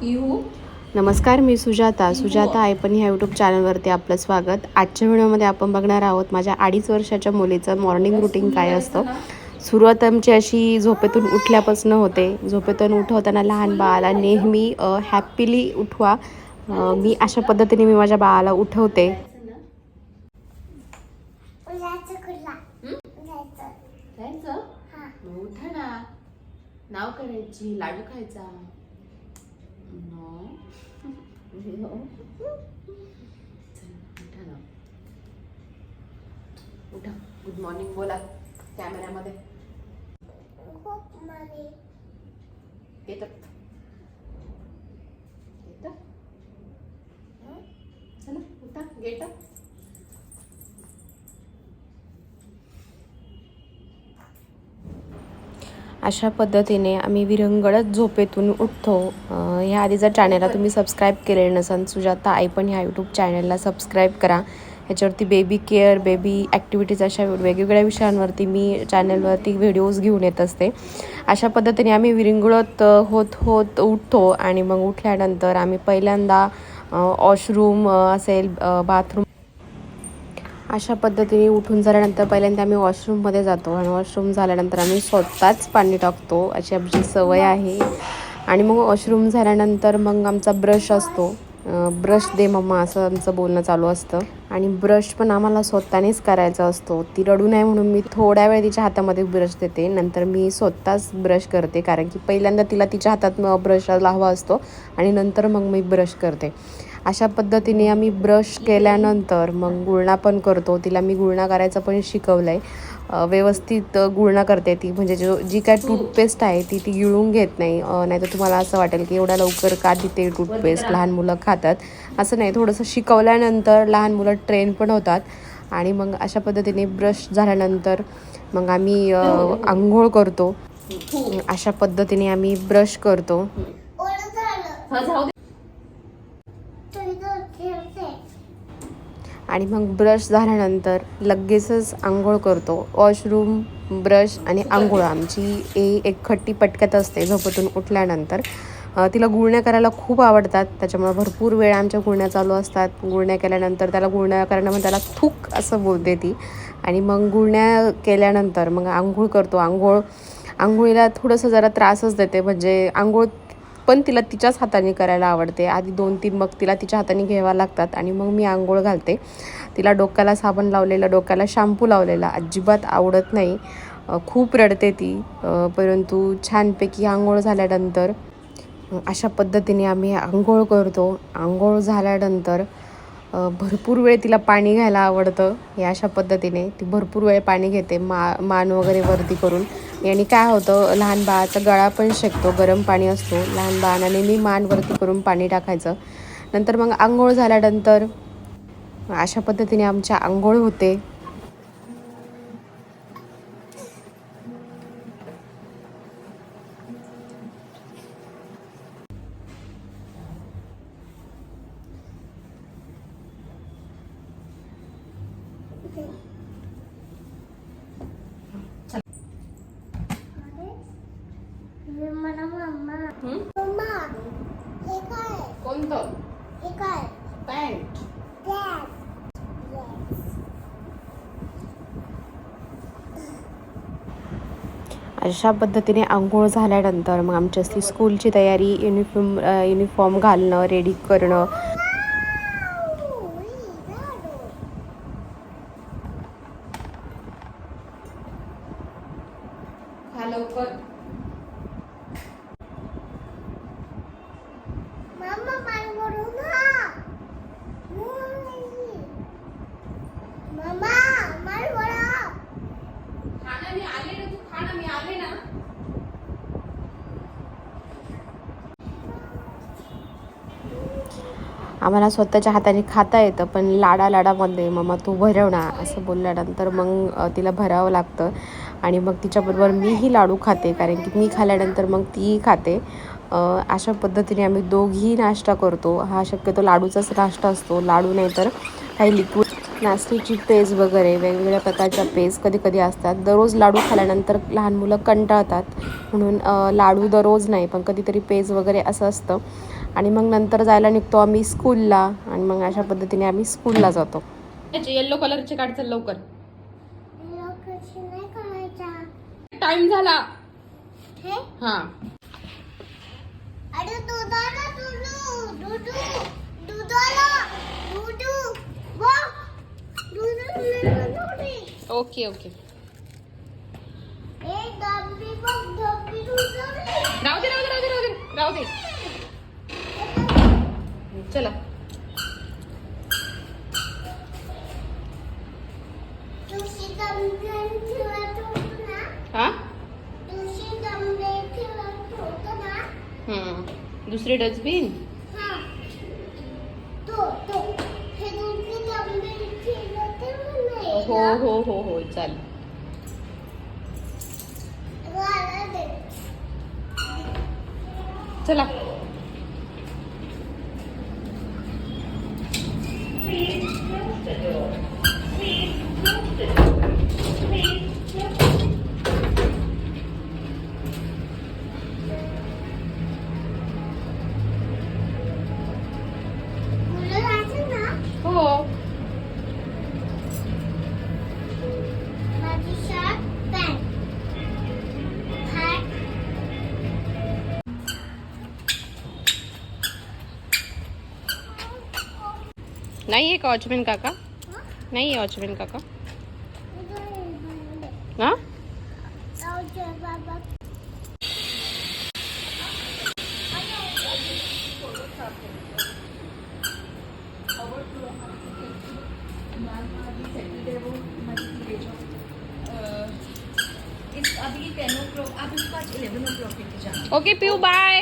नमस्कार मी सुजाता. सुजाता आहे पण ह्या यूट्यूब चॅनलवरती आपलं स्वागत. आजच्या व्हिडिओमध्ये आपण बघणार आहोत माझ्या अडीच वर्षाच्या मुलीचं मॉर्निंग रुटीन काय असतं. सुरुवात आमची अशी झोपेतून उठल्यापासून होते. झोपेतून उठवताना लहान बाळाला नेहमी हॅपीली उठवा. मी अशा पद्धतीने मी माझ्या बाळाला उठवते. नाव करायची लाडू खायचा. नो चल, उठा. ना उठा गुड मॉर्निंग बोला कॅमेऱ्यामध्ये खूप माने येतं. येतं? चला उठा. गेट अशा पद्धतीने आम्ही विरंगळत झोपेतून उठतो. ह्या ह्या जर चॅनलला तुम्ही सबस्क्राईब केलेलं नसाल सुजाता आई पण ह्या यूट्यूब चॅनलला सबस्क्राईब करा. ह्याच्यावरती बेबी केअर बेबी ॲक्टिव्हिटीज अशा वेगवेगळ्या विषयांवरती मी चॅनलवरती व्हिडिओज घेऊन येत असते. अशा पद्धतीने आम्ही विरंगुळत होत होत उठतो आणि मग उठल्यानंतर आम्ही पहिल्यांदा वॉशरूम असेल बाथरूम अशा पद्धतीने उठून झाल्यानंतर पहिल्यांदा आम्ही वॉशरूममध्ये जातो आणि वॉशरूम झाल्यानंतर आम्ही स्वतःच पाणी टाकतो. अशी आमची सवय आहे. आणि मग वॉशरूम झाल्यानंतर मग आमचा ब्रश असतो. ब्रश दे मम्मा असं आमचं बोलणं चालू असतं. आणि ब्रश पण आम्हाला स्वतःनेच करायचा असतो. ती रडू नये म्हणून मी थोड्या वेळ तिच्या हातामध्ये ब्रश देते. नंतर मी स्वतःच ब्रश करते कारण की पहिल्यांदा तिला तिच्या हातात ब्रश हवा असतो आणि नंतर मग मी ब्रश करते. अशा पद्धतीने आम्ही ब्रश केल्यानंतर मग गुळणा पण करतो. तिला मी गुळणा करायचं पण शिकवलं आहे व्यवस्थित गुळणा करते ती. म्हणजे जो जी काय टूथपेस्ट आहे ती ती गिळून घेत नाही. नाही तर तुम्हाला असं वाटेल की एवढ्या लवकर का देते टूथपेस्ट लहान मुलं खातात. असं नाही. थोडंसं शिकवल्यानंतर लहान मुलं ट्रेन पण होतात. आणि मग अशा पद्धतीने ब्रश झाल्यानंतर मग आम्ही आंघोळ करतो. अशा पद्धतीने आम्ही ब्रश करतो ओळख झालं हा जाऊ दे तू इथं खेळते आणि मग ब्रश झाल्यानंतर लगेचच आंघोळ करतो. वॉशरूम ब्रश आणि आंघोळ. आमची ए एक खट्टी पटक्यात असते झोपेतून उठल्यानंतर. तिला गुळण्या करायला खूप आवडतात. त्याच्यामुळे भरपूर वेळ आमच्या गुळण्या चालू असतात. गुळण्या केल्यानंतर त्याला गुळण्या करणं मग त्याला थूक असं बोलते ती. आणि मग गुळण्या केल्यानंतर मग आंघोळ करतो. आंघोळ आंघोळीला थोडंसं जरा त्रासच देते. म्हणजे आंघोळ पण तिला तिच्याच हाताने करायला आवडते. आधी दोन तीन मग तिला तिच्या हाताने घ्यावा लागतात आणि मग मी आंघोळ घालते. तिला डोक्याला साबण लावलेला डोक्याला शॅम्पू लावलेला अजिबात आवडत नाही. खूप रडते ती. परंतु छानपैकी आंघोळ झाल्यानंतर अशा पद्धतीने आम्ही आंघोळ करतो. आंघोळ झाल्यानंतर भरपूर वेळ तिला पाणी घ्यायला आवडतं. हे अशा पद्धतीने ती भरपूर वेळ पाणी घेते मा मान वगैरे वरती करून. याने काय होतं लहान बाळाचा गळा पण शेकतो गरम पाणी असतो. लहान बाळांना नेहमी मान वरती करून पाणी टाकायचं. नंतर मग आंघोळ झाल्यानंतर अशा पद्धतीने आमच्या आंघोळ होते. कोणतं? हे पॅन्ट. अशा पद्धतीने आंघोळ झाल्यानंतर मग आमची असती स्कूलची तयारी युनिफॉर्म युनिफॉर्म घालणं रेडी करणं. लवकर मम्मा पाणी भरू ना मम्मा पाणी भरा खाना मी ना मी आले ना आम्हाला स्वतःच्या हाताने खाता येतं पण लाडा लाडामध्ये मम्मा तू भरव ना असं बोलल्यानंतर मग तिला भरावं लागतं. आणि मग तिच्याबरोबर मीही लाडू खाते कारण की मी खाल्ल्यानंतर मग तीही खाते. अशा पद्धतीने आम्ही दोघीही नाश्ता करतो. हा शक्यतो लाडूचाच नाश्ता असतो. लाडू नाही तर काही लिक्विड नाचणीची पेज वगैरे वेगवेगळ्या प्रकारच्या पेज कधी कधी असतात. दररोज लाडू खाल्ल्यानंतर लहान मुलं कंटाळतात. म्हणून लाडू दररोज नाही पण कधीतरी पेज वगैरे असं असतं. आणि मग नंतर जायला निघतो आम्ही स्कूलला आणि मग अशा पद्धतीने आम्ही स्कूलला जातो. येल्लो कलरचे काढ चल लवकर. लोकांशी नाही करायचा टाइम झाला. हे? हा. अरे ओके ओके. राहू दे राहू दे राहू दे राहू दे राहू दे. चला. हा. दुसरी डस्टबिन? हो हो हो हो चालेल. चला. नहीं एक ऑचमिन काका? नहीं है ऑचबिन काका। हाँ? Okay PU bye